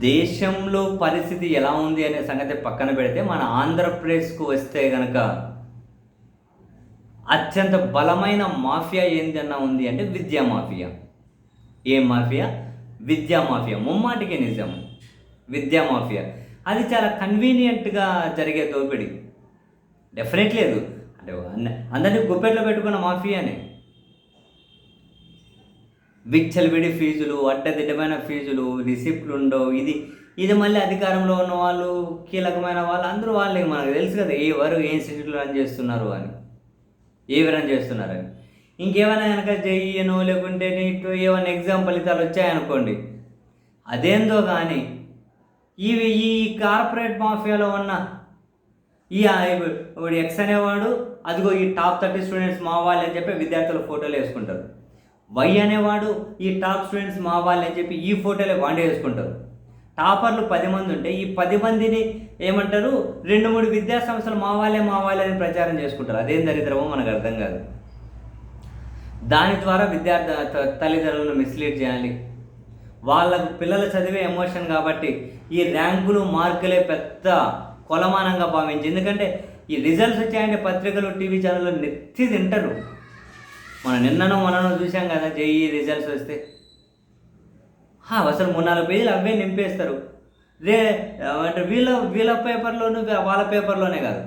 దేశంలో పరిస్థితి ఎలా ఉంది అనే సంగతి పక్కన పెడితే మన ఆంధ్రప్రదేశ్కు వస్తే గనక అత్యంత బలమైన మాఫియా ఏందన్నా ఉంది అంటే విద్యా మాఫియా. ఏ మాఫియా? విద్యా మాఫియా. ముమ్మాటికి నిజం. విద్యా మాఫియా. అది చాలా కన్వీనియంట్గా జరిగే దోపిడీ. డెఫినెట్ లేదు. అంటే అందరినీ గుప్పెట్లో పెట్టుకున్న మాఫియానే. విచ్చలవిడి ఫీజులు అడ్డదిడ్డమైన ఫీజులు రిసిప్ట్లు ఉండవు. ఇది ఇది మళ్ళీ అధికారంలో ఉన్న వాళ్ళు కీలకమైన వాళ్ళు అందరూ వాళ్ళే. మనకు తెలుసు కదా ఎవరు ఏ ఇన్స్టిట్యూట్లో రన్ చేస్తున్నారు అని. ఏవి రన్ చేస్తున్నారని ఇంకేమైనా కనుక జేఈనో లేకుంటే నీట్ ఏమైనా ఎగ్జామ్ ఫలితాలు వచ్చాయనుకోండి. అదేందో కానీ ఇవి ఈ కార్పొరేట్ మాఫియాలో ఉన్న ఈ ఇప్పుడు ఎక్స్ అనేవాడు అదిగో ఈ టాప్ థర్టీ స్టూడెంట్స్ మా వాళ్ళు అని చెప్పి విద్యార్థుల ఫోటోలు వేసుకుంటారు. వై అనేవాడు ఈ టాప్ స్టూడెంట్స్ మా వాళ్ళు అని చెప్పి ఈ ఫోటోలే వాండే వేసుకుంటారు టాపర్లు పది మంది ఉంటే ఈ పది మందిని ఏమంటారు? రెండు మూడు విద్యా సంస్థలు మా వాళ్ళే మా వాళ్ళే అని ప్రచారం చేసుకుంటారు. అదేం దరిద్రమో మనకు అర్థం కాదు. దాని ద్వారా విద్యార్థి త- తల్లిదండ్రులను మిస్లీడ్ చేయాలి. వాళ్ళకు పిల్లలు చదివే ఎమోషన్ కాబట్టి ఈ ర్యాంకులు మార్కులే పెద్ద కొలమానంగా భావించి ఎందుకంటే ఈ రిజల్ట్స్ వచ్చాయంటే పత్రికలు టీవీ ఛానళ్ళు నెత్తి తింటారు. మనం నిన్ననో మనను చూసాం కదా జేఈ రిజల్ట్స్ వస్తే. అసలు మూడు నాలుగు పేజీలు అవే నింపేస్తారు. రే అంటే వీళ్ళ వీళ్ళ పేపర్లోను వాళ్ళ పేపర్లోనే కాదు.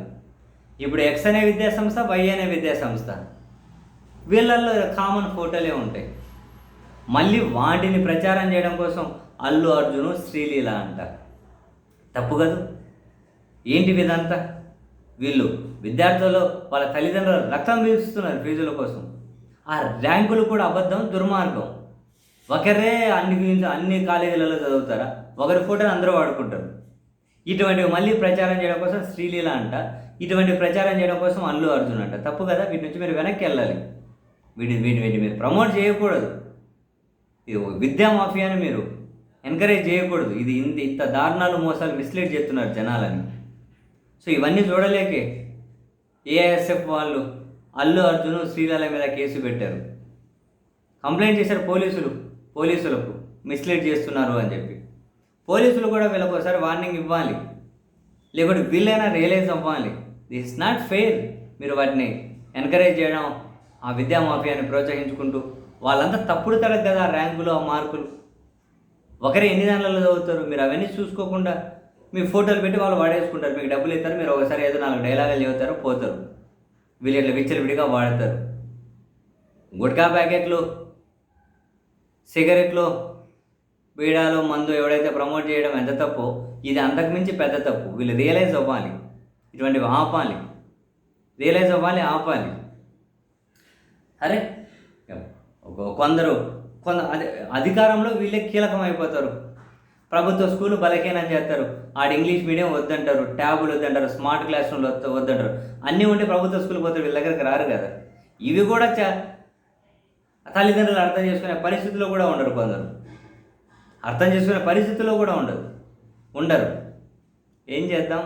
ఇప్పుడు ఎక్స్ అనే విద్యాసంస్థ వై అనే విద్యాసంస్థ. వీళ్ళల్లో కామన్ ఫోటోలే ఉంటాయి. మళ్ళీ వాటిని ప్రచారం చేయడం కోసం అల్లు అర్జును శ్రీలీల అంట. తప్పు కదూ. ఏంటి ఇదంతా వీళ్ళు విద్యార్థులు వాళ్ళ తల్లిదండ్రులు రక్తం పీల్చుతున్నారు ఫీజుల కోసం. ఆ ర్యాంకులు కూడా అబద్ధం దుర్మార్గం. ఒకరే అన్ని అన్ని కాలేజీలలో చదువుతారా? ఒకరి ఫోటోని అందరూ వాడుకుంటారు. ఇటువంటివి మళ్ళీ ప్రచారం చేయడం కోసం శ్రీలీల అంట ఇటువంటి ప్రచారం చేయడం కోసం అల్లు అర్జున్ అంట. తప్పు కదా? వీటి నుంచి మీరు వెనక్కి వెళ్ళాలి. వీటి వీటి వీటి మీరు ప్రమోట్ చేయకూడదు. ఇది విద్యా మాఫియాని మీరు ఎంకరేజ్ చేయకూడదు. ఇది ఇంత ఇంత దారుణాలు మోసాలు మిస్లీడ్ చేస్తున్నారు జనాలని. సో ఇవన్నీ చూడలేకే. ఏఐఎస్ఎఫ్ వాళ్ళు అల్లు అర్జున్ శ్రీలాల మీద కేసు పెట్టారు. కంప్లైంట్ చేశారు పోలీసులు పోలీసులకు. మిస్లీడ్ చేస్తున్నారు అని చెప్పి. పోలీసులు కూడా వీళ్ళకు ఒకసారి వార్నింగ్ ఇవ్వాలి. లేకుంటే వీళ్ళైనా రియలైజ్ అవ్వాలి. This not fair. మీరు వాటిని ఎంకరేజ్ చేయడం ఆ విద్యా మాఫియాని ప్రోత్సహించుకుంటూ వాళ్ళంతా తప్పుడు తరగతి కదా ర్యాంకులు ఆ మార్కులు. ఒకరే ఎన్ని దాంట్లో చదువుతారు? మీరు అవన్నీ చూసుకోకుండా మీ ఫోటోలు పెట్టి వాళ్ళు వాడేసుకుంటారు. మీకు డబ్బులు ఇస్తారు మీరు ఒకసారి ఏదో నాలుగు డైలాగులు చదువుతారు పోతారు. వీళ్ళు ఇట్లా విచ్చలవిడిగా వాడతారు. గుట్కా ప్యాకెట్లు సిగరెట్లు బీడాలు మందు ఎవడైతే ప్రమోట్ చేయడం ఎంత తప్పో ఇది అంతకుమించి పెద్ద తప్పు. వీళ్ళు రియలైజ్ అవ్వాలి. ఇటువంటివి ఆపాలి. రియలైజ్ అవ్వాలి ఆపాలి. అరే కొందరు కొంద అదే అధికారంలో వీళ్ళే కీలకం అయిపోతారు ప్రభుత్వ స్కూల్ బలహీనం చేస్తారు. ఆడ ఇంగ్లీష్ మీడియం వద్దంటారు ట్యాబులు వద్దంటారు స్మార్ట్ క్లాస్ రూమ్లు వద్దంటారు. అన్నీ ఉంటే ప్రభుత్వ స్కూల్ పోతారు వీళ్ళ దగ్గరికి రారు కదా. ఇవి కూడా చ తల్లిదండ్రులు అర్థం చేసుకునే పరిస్థితిలో కూడా ఉండరు కొందరు. అర్థం చేసుకునే పరిస్థితిలో కూడా ఉండదు ఉండరు. ఏం చేద్దాం?